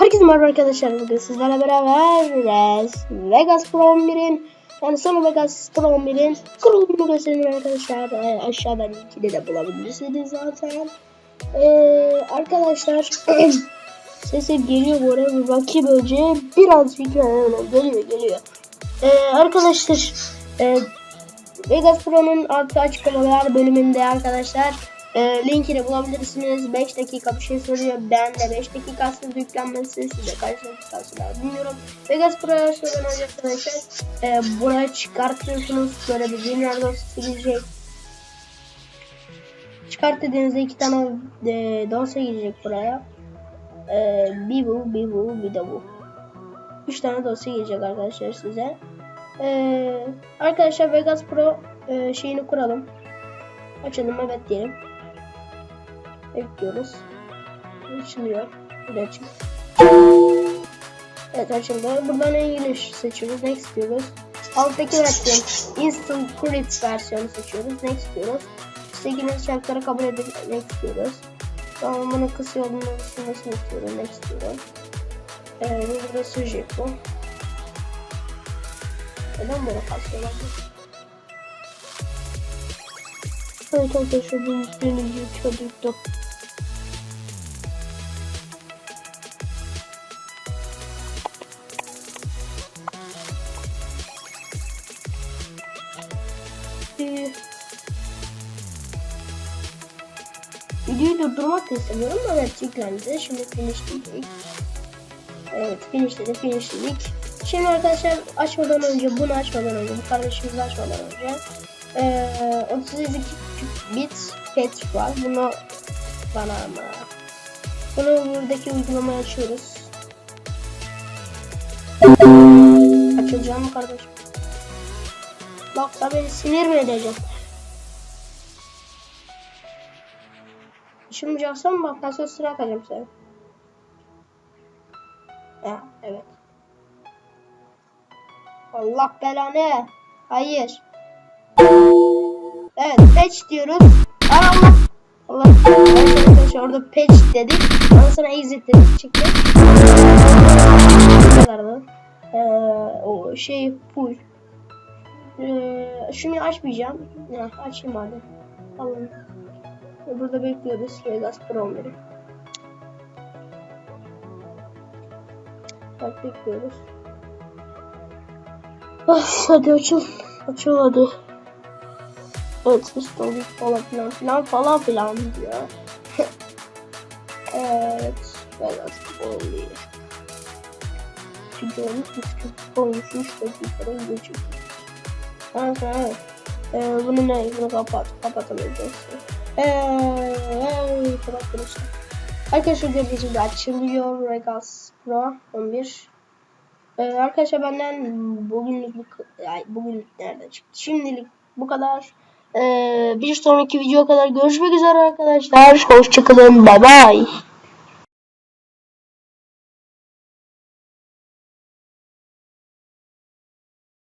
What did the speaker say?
Herkese merhaba arkadaşlar. Bugün sizlerle beraber Vegas Pro 11'in yani son Vegas Pro 11'in kurulumunu göstereyim arkadaşlar. Ee, aşağıdan linkini de bulabilirsiniz zaten. Ee, arkadaşlar sesim geliyor bu arada. Bir önce. Birazcık yani geliyor geliyor. Ee, arkadaşlar e, Vegas Pro'nun altı açıklamalar bölümünde arkadaşlar e, linkini bulabilirsiniz. 5 dakika bir şey soruyor. Ben de 5 dakikasında yüklenmesi size kaç dakikası var bilmiyorum. Vegas Pro'ya başlamadan önce arkadaşlar e, buraya çıkartıyorsunuz. Böyle bir dünya dosyası gelecek. Çıkart dediğinizde iki tane e, dosya gelecek buraya. E, bir bu, bir bu, bir de bu. Üç tane dosya gelecek arkadaşlar size. Ee, arkadaşlar Vegas Pro e, şeyini kuralım. Açalım evet diyelim. Bekliyoruz. Açılıyor. Bir de açın. Evet açıldı. Buradan English seçiyoruz. Next diyoruz. Alttaki versiyon Instant Credit versiyonu seçiyoruz. Next diyoruz. İstediğiniz şartları kabul edip Next diyoruz. Tamam bunu kısa yolunun ısınmasını istiyorum. Next diyorum. Ee, burada sujet bu. Neden böyle kasıyorlar? Evet arkadaşlar bu yüklenince çocuktu. Ee, Videoyu durdurmak da istemiyorum ama yüklendi. Şimdi finish dedik. Evet finish dedik finish dedik. Şimdi arkadaşlar açmadan önce bunu açmadan önce bu kardeşimizi açmadan önce ee, 32 bit pet var. Bunu bana ama bunu buradaki uygulamayı açıyoruz. Açılacağım mı kardeşim? Bak beni sinir mi edeceğim? Açılmayacaksan bak ben sonra sıra atacağım seni. Ha, evet. Allah belanı. Hayır. Evet patch diyoruz. Ay Allah. Allah. Arkadaşlar orada patch dedik. Ondan sonra exit dedik çıktı. Bu kadardı. Ee, o şey full. Ee, şunu açmayacağım. Ya, açayım hadi. Tamam. Burada bekliyoruz Vegas Pro 11'i. Evet bekliyoruz. Of, hadi açıl. Açıl hadi. Evet istedik falan filan filan falan filan diyor. evet. Vegas oluyor. Çünkü olmuş olmuş 3 dakikada geçiyor. Kanka evet. Ee, bunu ne? Bunu kapat. Kapatamayacağız. Eee kapattım işte. Arkadaşlar gördüğünüz gibi açılıyor Vegas Pro 11. Ee, arkadaşlar benden bugünlük bu ay, bugünlük nereden çıktı? Şimdilik bu kadar. Ee, bir sonraki video kadar görüşmek üzere arkadaşlar. Hoşçakalın. Bye bye.